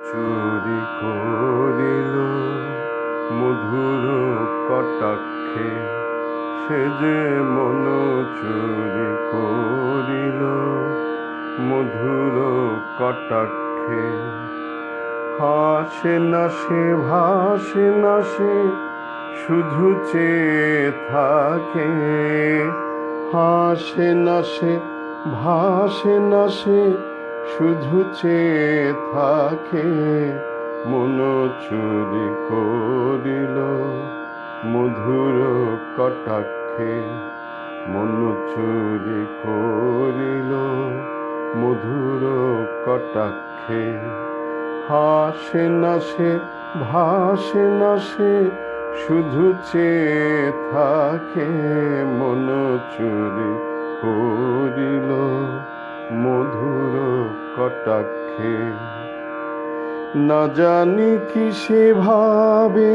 চুরি করিল, মধুর কটাক্ষে সে যে মন চুরি করিল, মধুর কটাক্ষে। হাসে না সে, ভাসে না সে, শুধু চেয়ে থাকে। হাসে না সে, ভাসে না সে শুধু চেয়ে থাকে মন চুরি করিল। মধুর কটাক্ষে মন চুরি করিল। মধুর কটাক্ষে হাসে না সে, ভাসে না সে, শুধু চেয়ে থাকে মন চুরি করিল। কটাক্ষে না জানি কি সে ভাবে,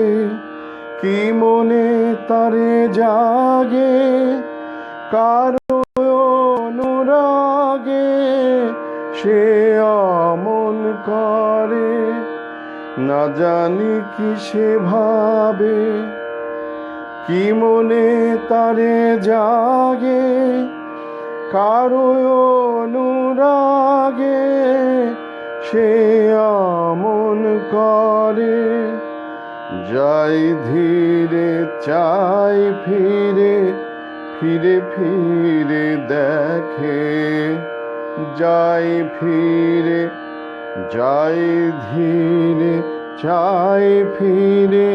কি মনে তারে জাগে কারও অনুরাগে সে অমন করে। না জানি কি সে ভাবে, কি মনে তারে জাগে কারও অনুরাগে সে অমন করে, যাই ধীরে চাই ফিরে ফিরে ফিরে দেখে, যাই ফিরে, যাই ধীরে চাই ফিরে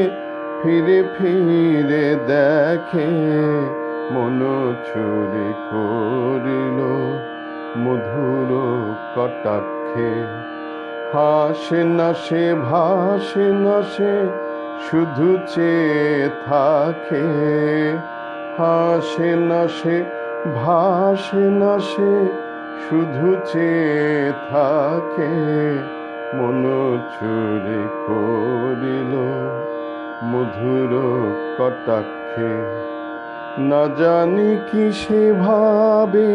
ফিরে ফিরে দেখে, মন চুরি করিল মধুর কটাক্ষে। হাসে না সে ভাসে না সে শুধু চেয়ে থাকে। হাসে না সে ভাসে না সে শুধু চেয়ে থাকে। মন চুরি করিল মধুর কটাক্ষে। না জানি কি সে ভাবে,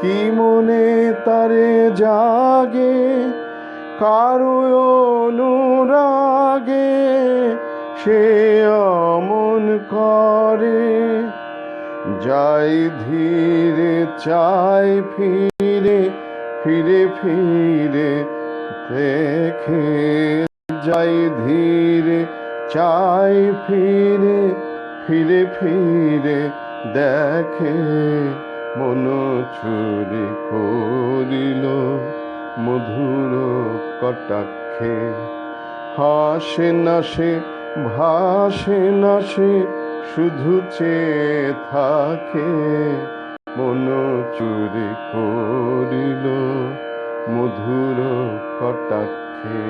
কি মনে তারে জাগে। কারও অনুরাগে সে অমন করে। যাই ধীরে, চাই ফিরে ফিরে ফিরে দেখে। যাই ধীরে, চাই ফিরে ফিরে ফিরে দেখে। মন চুরি করিল, মধুর কটাক্ষে হাসে না সে ভাসে না সে শুধু চেয়ে থাকে। মন চুরি করিল মধুর কটাক্ষে।